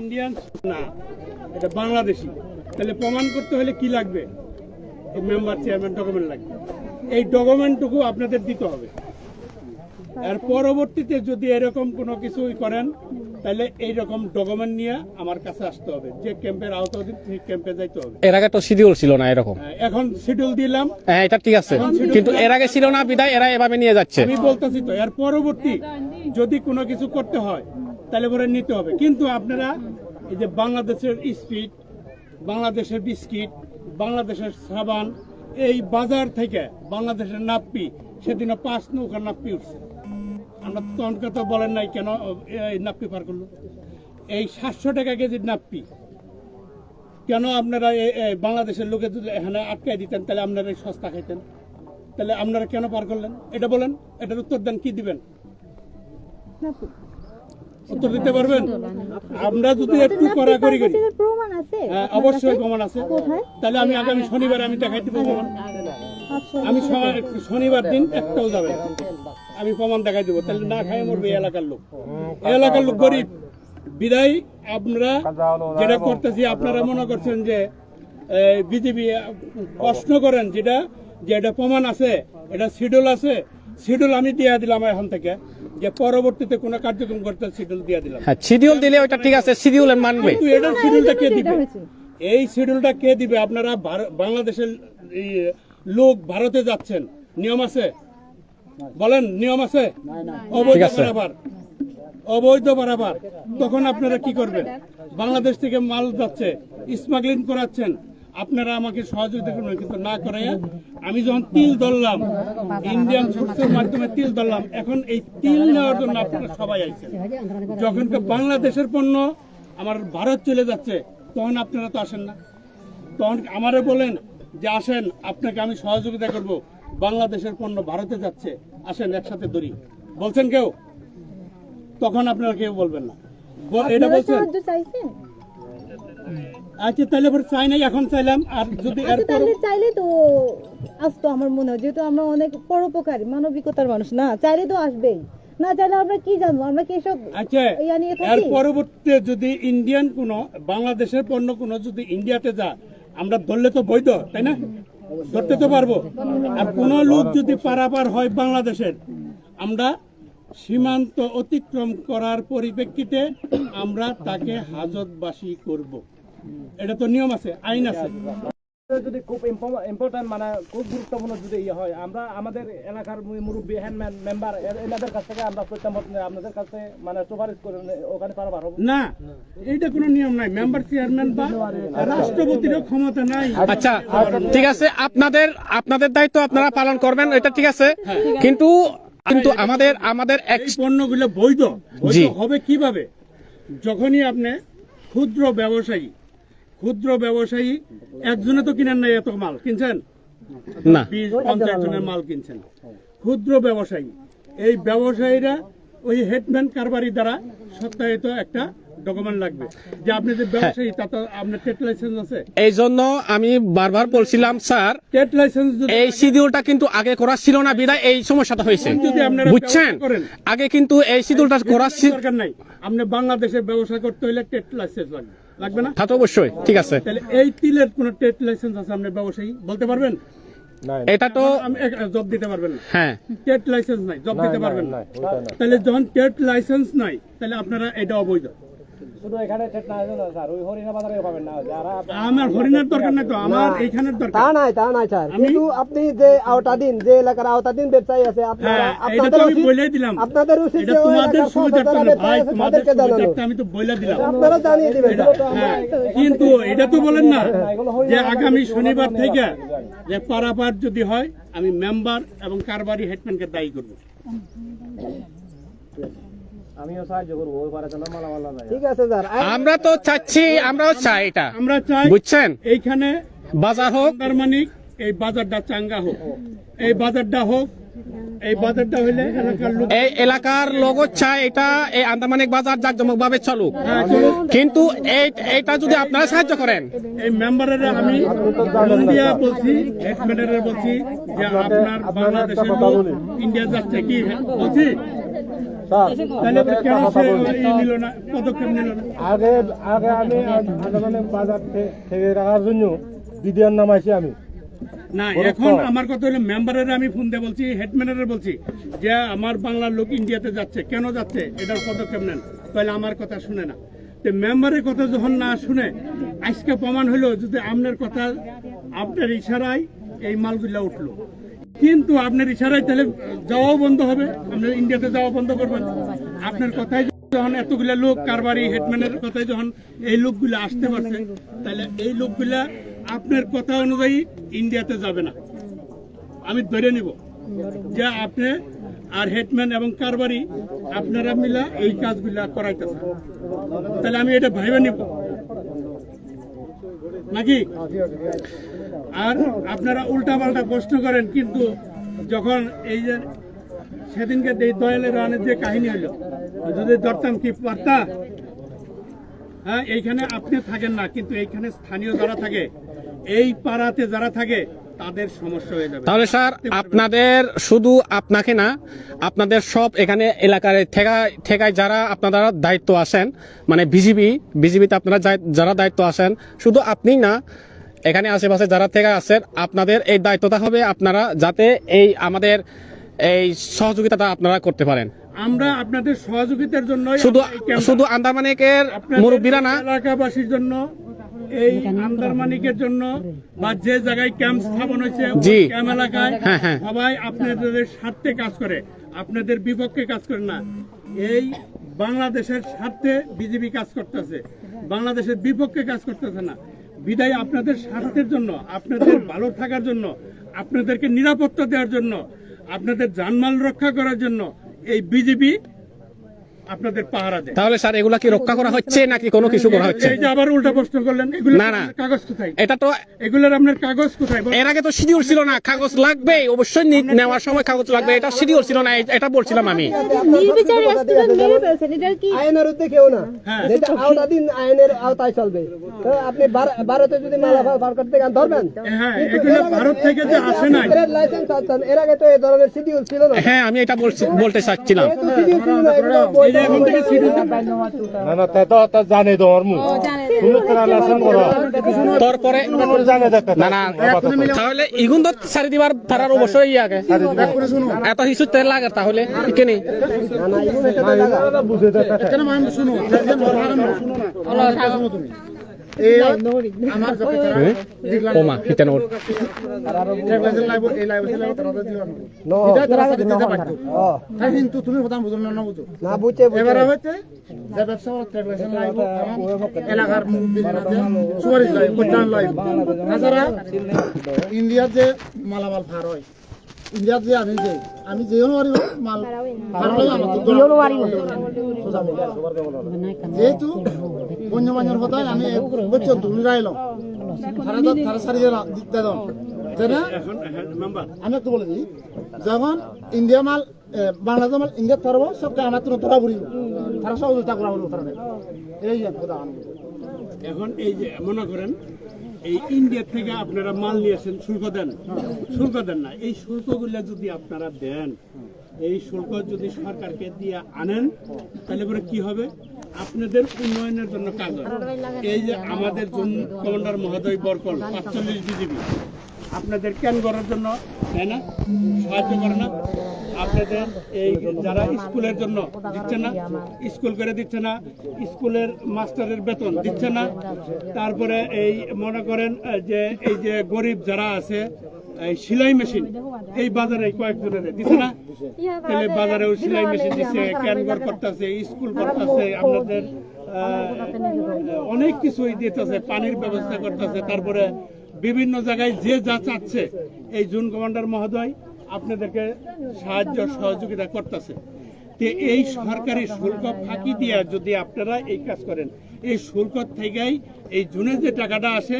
Indian না এটা বাংলাদেশি। তাহলে প্রমাণ করতে হলে কি লাগবে? মেম্বার চেয়ারম্যান ডকুমেন্ট লাগবে। এই ডকুমেন্টটুকু আপনাদের দিতে হবে। আর পরবর্তীতে যদি এরকম কোনো কিছুই করেন তাহলে এই রকম ডকুমেন্ট নিয়ে আমার কাছে আসতে হবে। যে ক্যাম্পের আওতাধীন সেই ক্যাম্পে যাইতে হবে। এর আগে তো শিডিউল ছিল না এরকম। হ্যাঁ, এখন শিডিউল দিলাম। হ্যাঁ এটা ঠিক আছে। কিন্তু এর আগে ছিল না বিদায় এরা এভাবে নিয়ে যাচ্ছে। আমি বলতেছি তো এর পরবর্তী যদি কোনো কিছু করতে হয় তাহলে পরে নিতে হবে। কিন্তু আপনারা এই যে বাংলাদেশের স্পিড, বাংলাদেশের বিস্কিট, বাংলাদেশের সাবান, এই বাজার থেকে বাংলাদেশের নাপ্পি, সেদিনও পাঁচ নৌকা নাপ্পি উঠছে। আমরা তনকে তো বলেন নাই কেন এই নাপ্পি পার করল? এই সাতশো টাকা কেজির নাপ্পি। কেন আপনারা বাংলাদেশের লোকে যদি এখানে আটকাই দিতেন, তাহলে আপনারা এই সস্তা খাইতেন? তাহলে আপনারা কেন পার করলেন? এটা বলেন, এটার উত্তর দেন, কি দিবেন? উত্তর দিতে পারবেন? আমরা যদি একটু করি। হ্যাঁ, অবশ্যই প্রমাণ আছে। তাহলে আমি আগামী শনিবার আমি দেখাই দিব প্রমাণ। আচ্ছা আমি শনিবার দিন একটাও যাবে আমি প্রমাণ দেখাই দেবো। তাহলে না খাই মরবে এলাকার লোক। এলাকার লোক গরিব। বিদায় আপনারা যেটা করতেছি আপনারা মনে করছেন যে বিজেপি প্রশ্ন করেন যেটা যে এটা প্রমাণ আছে এটা শিডিউল আছে শিডিউল আমি দিয়ে দিলাম এখন থেকে। যে পরবর্তীতে কোনো কার্যক্রম করতে শিডিউল দিয়ে দিলাম। হ্যাঁ শিডিউল দিলে ওটা ঠিক আছে শিডিউল মানবে। কিন্তু এটার শিডিউলটা কে দিবে? এই শিডিউলটা কে দিবে? আপনারা বাংলাদেশের লোক ভারতে যাচ্ছেন। নিয়ম আছে? বলেন নিয়ম আছে? অবৈধ। বারাবার। অবৈধ বারাবার। তখন আপনারা কি করবেন? বাংলাদেশ থেকে মাল যাচ্ছে স্মাগলিং করাচ্ছেন। আপনারা আমাকে সহযোগিতা করবেন কিন্তু না করে আমি যখন তিল ধরলাম ইন্ডিয়ান সোর্সের মাধ্যমে তিল ধরলাম এখন এই তিল নেওয়ার জন্য আপনারা সবাই আইছেন। যখন কি বাংলাদেশের পণ্য আমার ভারত চলে যাচ্ছে তখন আপনারা তো আসেন না। তখন আমারে বলেন যে আসেন আপনাকে আমি সহযোগিতা করব। বাংলাদেশের পণ্য ভারতে যাচ্ছে আসেন একসাথে ধরি। বলছেন কেউ? তখন আপনারা কেউ বলবেন না। এটা বলছেন? আচ্ছা তাহলে পরে চাই নাই এখন চাইলাম। আর যদি আচ্ছা তাহলে চাইলে তো আসতো আমার মনে হয় যেহেতু আমরা অনেক পরোপকারী মানবিকতার মানুষ না চাইলে তো আসবেই। না চাইলে আমরা কি জানব? আমরা কি এসব আচ্ছা এর পরবর্তীতে যদি ইন্ডিয়ান কোন বাংলাদেশের পণ্য কোন যদি ইন্ডিয়াতে যা আমরা ধরলে তো বৈধ তাই না? ধরতে তো পারব। আর কোন লোক যদি পারাপার হয় বাংলাদেশের আমরা সীমান্ত অতিক্রম করার পরিপ্রেক্ষিতে আমরা তাকে হাজতবাসী করব। এটা তো নিয়ম আছে আইন আছে। যদি খুব ইম্পর্টেন্ট মানে খুব গুরুত্বপূর্ণ যদি ইয়ে হয় আমরা আমাদের এলাকার মুরব্বী হ্যান্ডম্যান মেম্বার এনাদের কাছ থেকে আমরা প্রত্যামত আপনাদের কাছে মানে সুপারিশ করে ওখানে পারবার হব না এইটা কোনো নিয়ম নাই। মেম্বার চেয়ারম্যান বা রাষ্ট্রপতিরও ক্ষমতা নাই। আচ্ছা ঠিক আছে আপনাদের আপনাদের দায়িত্ব আপনারা পালন করবেন এটা ঠিক আছে। কিন্তু কিন্তু আমাদের আমাদের এক পণ্যগুলো বৈধ। বৈধ হবে কীভাবে? যখনই আপনি ক্ষুদ্র ব্যবসায়ী ক্ষুদ্র ব্যবসায়ী একজনে তো কিনেন নাই এত মাল কিনছেন? না। বিশ পঞ্চাশ জনের মাল কিনছেন। ক্ষুদ্র ব্যবসায়ী এই ব্যবসায়ীরা ওই হেডম্যান কারবারি দ্বারা সত্যায়িত একটা ডকুমেন্ট লাগবে। যে আপনি যে ব্যবসায়ী তা তো আপনার ট্রেড লাইসেন্স আছে? এই জন্য আমি বারবার বলছিলাম স্যার ট্রেড লাইসেন্স এই শিডিউলটা কিন্তু আগে করা ছিল না বিদায় এই সমস্যাটা হয়েছে। বুঝছেন? আগে কিন্তু এই শিডিউলটা করা ছিল দরকার নাই। আপনি বাংলাদেশে ব্যবসা করতে হলে ট্রেড লাইসেন্স লাগবে। লাগবে না? তা তো অবশ্যই ঠিক আছে। তাহলে এই তিলের কোন ট্রেড লাইসেন্স আছে আপনি ব্যবসায়ী? বলতে পারবেন? এটা তো আমি জব দিতে পারবেন না। হ্যাঁ। ট্রেড লাইসেন্স নাই জব দিতে পারবেন না। তাহলে যখন ট্রেড লাইসেন্স নাই তাহলে আপনারা এটা অবৈধ শুধু এখানে ঠেট না না স্যার ওই হরিণা বাজারে পাবেন না। যারা আমার হরিণের দরকার নাই তো আমার এইখানের তা নাই তা নাই স্যার কিন্তু আপনি যে যে এলাকার ব্যবসায়ী আছে আপনারা হ্যাঁ এটা তো আপনাদের আমি বলে দিলাম। আপনাদের উচিত এটা তোমাদের এলাকার সুবিধার্থে ভাই তোমাদের তাদেরকে আমি তো বলে দিলাম। আপনারা জানিয়ে দিবেন হ্যাঁ, কিন্তু এটা তো বলেন না যে আগামী শনিবার থেকে যে পারাপার যদি হয় আমি মেম্বার এবং কারবারি হেডম্যানকে দায়ী করব। আমিও সাহায্য করব ওই পারে যেন মালামাল না ঠিক আছে স্যার। আমরা তো চাচ্ছি আমরাও চাই এটা। আমরা চাই বুঝছেন? এইখানে বাজার হোক। তার মানে এই বাজারটা চাঙ্গা হোক। এই বাজারটা হোক এই বাজারটা হইলে এলাকার লোক এই এলাকার লোক চায় এটা এই আন্দামানিক বাজার জাকজমক ভাবে চলুক। হ্যাঁ, কিন্তু এই এটা যদি আপনারা সাহায্য করেন। এই মেম্বারের আমি ইন্ডিয়া বলছি হেডম্যানের বলছি যে আপনার বাংলাদেশের লোক ইন্ডিয়া যাচ্ছে কি বলছি? আগে আগে আমি বাজার থেকে রাখার জন্য বিডিআর নামাইছি আমি। না এখন আমার কথা হলো মেম্বারের আমি ফোন দিয়ে বলছি হেডম্যানের বলছি যে আমার বাংলার লোক ইন্ডিয়াতে যাচ্ছে কেন যাচ্ছে? এটার পদক্ষেপ নেন। তাহলে আমার কথা শুনে না। তো মেম্বারের কথা যখন না শুনে আজকে প্রমাণ হলো যদি আপনার কথা আপনার ইশারায় এই মালগুলা উঠল। কিন্তু আপনার ইশারায় তাহলে যাওয়াও বন্ধ হবে। আপনার ইন্ডিয়াতে যাওয়া বন্ধ করবেন। আপনার কথায় যখন এতগুলা লোক, কারবারি হেডম্যানের কথায় যখন এই লোকগুলা আসতে পারছে, তাহলে এই লোকগুলা আপনার কথা অনুযায়ী ইন্ডিয়াতে যাবে না। আমি ধরে নিব যে আপনি আর হেডম্যান এবং কারবারি আপনারা মিলা এই কাজগুলা করাইতেছে তাহলে আমি এটা ভাইবে নিব। নাকি? আর আপনারা উল্টা পাল্টা প্রশ্ন করেন কিন্তু যখন এই যে সেদিনকে দয়ালের রানের যে কাহিনী হলো যদি ধরতাম কি পারতা হ্যাঁ এইখানে আপনি থাকেন না কিন্তু এইখানে স্থানীয় যারা থাকে এই পাড়াতে যারা থাকে তাদের সমস্যা হয়ে যাবে। তাহলে স্যার আপনাদের শুধু আপনাকে না আপনাদের সব এখানে এলাকার ঠেকায় ঠেকায় যারা আপনারা দায়িত্ব আছেন মানে বিজিবি বিজিবিতে আপনারা যারা দায়িত্ব আছেন শুধু আপনি না এখানে আশেপাশে যারা থেকে আছেন আপনাদের এই দায়িত্বটা হবে আপনারা যাতে এই আমাদের এই সহযোগিতাটা আপনারা করতে পারেন। আমরা আপনাদের সহযোগিতার জন্য শুধু শুধু আন্দারমানিকের মুরব্বীরা না এলাকাবাসীর জন্য এই আন্দারমানিকের জন্য বা যে জায়গায় ক্যাম্প স্থাপন হয়েছে ক্যাম্প এলাকায় হ্যাঁ, হ্যাঁ। সবাই আপনাদের স্বার্থে কাজ করে আপনাদের বিপক্ষে কাজ করে না। এই বাংলাদেশের স্বার্থে বিজেপি কাজ করতেছে বাংলাদেশের বিপক্ষে কাজ করতেছে না। বিদায় আপনাদের স্বার্থের জন্য, আপনাদের ভালো থাকার জন্য, আপনাদেরকে নিরাপত্তা দেওয়ার জন্য, আপনাদের জানমাল রক্ষা করার জন্য এই বিজেপি আপনাদের পাহারা দেয়। তাহলে স্যার এগুলা কি রক্ষা করা হচ্ছে নাকি কোনো কিছু করা হচ্ছে? এই যে আবার উল্টা প্রশ্ন করলেন এগুলো না, না। কাগজ কোথায়? এটা তো এগুলোর আপনার কাগজ কোথায়? এর আগে তো শিডিউল ছিল না কাগজ লাগবে অবশ্যই নেওয়ার সময় কাগজ লাগবে এটা শিডিউল ছিল না এটা বলছিলাম আমি। নির্বিচারে স্টুডেন্ট মেরে ফেলছেন এটার কি আইনের উদ্যোগ কেউ না। হ্যাঁ। যেটা আওতাধীন আইনের আওতায় চলবে। আপনি ভারতে যদি বার করতে যান ধরবেন? হ্যাঁ এগুলো ভারত থেকে যে আসে নাই। লাইসেন্স আছেন এর আগে তো এই ধরনের শিডিউল ছিল না। হ্যাঁ আমি এটা বলছি- বলতে চাচ্ছিলাম। শিডিউল ছিল না এখন থেকে না না তা তো তা জানে তো আমার মুখ। শুনে তো। রান্না করো। তারপরে জানে দেখতে না না তাহলে ইগুন তো সারি দিবার তারার অবশ্যই ইয়ে আগে। এত কিছু তেল লাগে তাহলে কেনে বুঝে দেখতে ওমা হিতেন ওর। কিন্তু তুমি কথা বুঝো না না বুঝো। না বুঝে এবারে হইতে যে ব্যবসা ট্রান্সলেশন লাইব এলাকার সুপারিশ লাইব কল্যাণ লাইব তাছাড়া ইন্ডিয়ার যে মালামাল ফার হয় ইন্ডিয়ার যে আমি যে আমি যে অনুয়ারি মাল। যেহেতু বন্যমানের আমি মেম্বার আমি একটু বলে দিই যখন ইন্ডিয়া মাল বাংলাদেশ মাল, ইন্ডিয়া আমার তো তোরা উল্টা করা হলো এই এখন এই যে, মনে করেন, এই ইন্ডিয়া থেকে আপনারা মাল নিয়েছেন, শুল্ক দেন। শুল্ক দেন না। এই শুল্কগুলো যদি আপনারা দেন, এই শুল্ক যদি সরকারকে দিয়ে আনেন, তাহলে পরে কি হবে? আপনাদের উন্নয়নের জন্য কাজ হয়। এই যে আমাদের কমান্ডার মহোদয় বরকল, পাঁচচল্লিশ বিজিবি, আপনাদের ক্যান করার জন্য, তাই না? সাহায্য করে না? আপনাদের এই যারা স্কুলের জন্য দিচ্ছে না, স্কুল করে দিচ্ছে না, স্কুলের মাস্টারের বেতন দিচ্ছে না, তারপরে এই মনে করেন যে এই যে গরিব যারা আছে সেলাই মেশিন এই বাজারে কয়েকজনের দিচ্ছে না? তাহলে বাজারেও সেলাই মেশিন দিচ্ছে ক্যানগর করতেছে স্কুল করতেছে আপনাদের অনেক কিছুই দিতেছে পানির ব্যবস্থা করতেছে তারপরে বিভিন্ন জায়গায় যে যা চাচ্ছে এই জুন কমান্ডার মহোদয় আপনাদেরকে সাহায্য সহযোগিতা করতেছে। তো এই সরকারি শুল্ক ফাঁকি দিয়ে যদি আপনারা এই কাজ করেন এই শুল্ক থেকেই এই জুনে যে টাকাটা আসে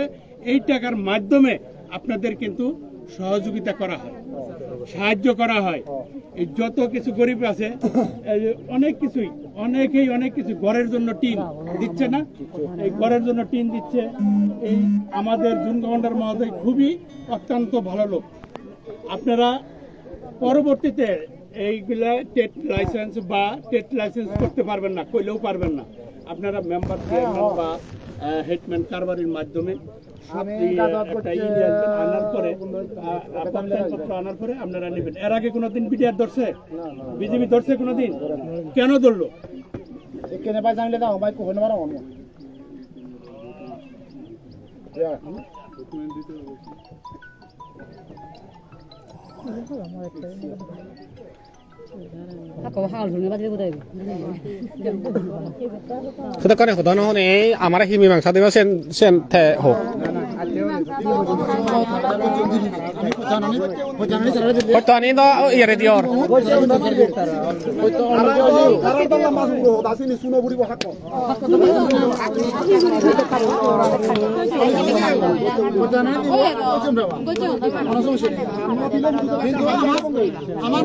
এই টাকার মাধ্যমে আপনাদের কিন্তু সহযোগিতা করা হয়, সাহায্য করা হয়। এই যত কিছু গরিব আছে অনেক কিছুই, অনেকেই অনেক কিছু গড়ের জন্য টিন দিচ্ছে না। এই গড়ের জন্য টিন দিচ্ছে। এই আমাদের জুন গভর্নর মহোদয় খুবই অত্যন্ত ভালো লোক। আপনারা পরবর্তীতে এইগুলা টেট লাইসেন্স বা টেট লাইসেন্স করতে পারবেন না করলেও পারবেন না। আপনারা মেম্বার বা হেডম্যান কারবারির মাধ্যমে আনার এর আগে কোনোদিন বিডিআর ধরছে? বিজেপি ধরছে কোনোদিন? কেন ধরলো? কেনে পাই জানলে দাও ভাই কোহনে আমার একটা ইয়ে 그다음에 그다음에 아마라 힘이 망사되면 센센태 혹 Potani do iya dior. আমার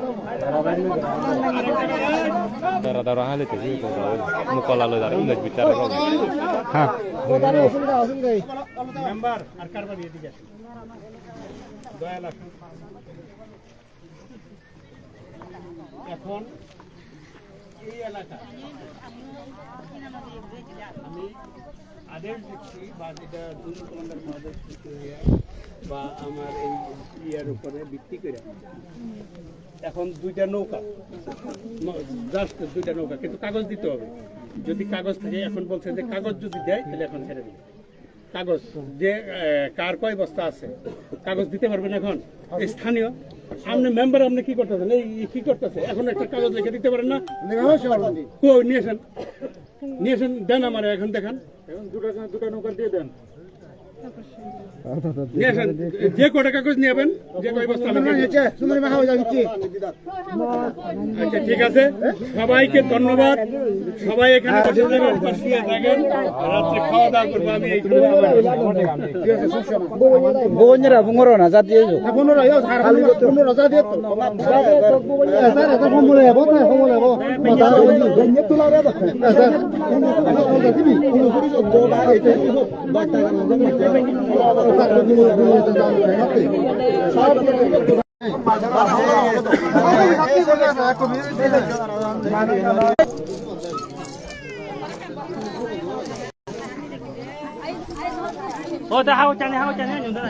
দাঁড়া দাঁড়া হালে তো মোকলা লো দাঁড়া ইংরেজ বিচার হ্যাঁ। মেম্বার আর কারবার এখন এই এলাকা আমি আদেশ দিচ্ছি বা যেটা দুর্নীতি কমান্ডার মহাদেশ বা আমার এই ইয়ার উপরে ভিত্তি করে। এখন দুইটা নৌকা জাস্ট দুইটা নৌকা কিন্তু কাগজ দিতে হবে। যদি কাগজ থাকে এখন বলছে যে কাগজ যদি দেয় তাহলে এখন ছেড়ে দেবে। কাগজ যে কার কয় বস্তা আছে কাগজ দিতে পারবেন এখন? স্থানীয়। সামনে মেম্বার আপনি কি করতেছেন? এই কি করতেছে? এখন একটা কাগজ লিখে দিতে পারেন না? নিয়েছেন নিয়েছেন দেন আমার এখন দেখান। এখন দুটা দুটা নৌকা দিয়ে দেন। যে কটা কাগজ নেবেন আচ্ছা ঠিক আছে সবাইকে ধন্যবাদ সবাই এখানে না জাতি 我再敲钱呢，敲钱呢，你懂的。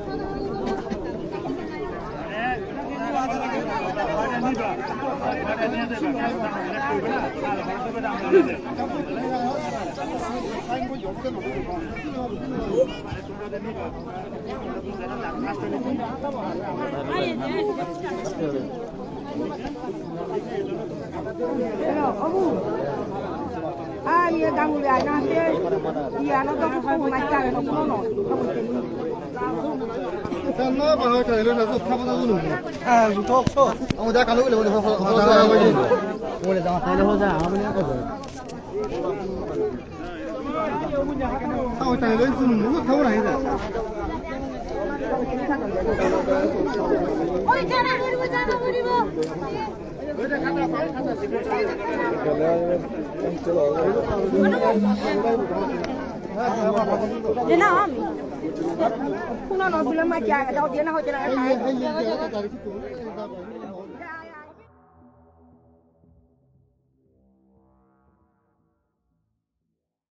Ah, iya ganggu ya nanti. Iya, nonton aku mau main karen, aku mau nonton. Aku mau না আমি พ那农村น้าน้องจะนํา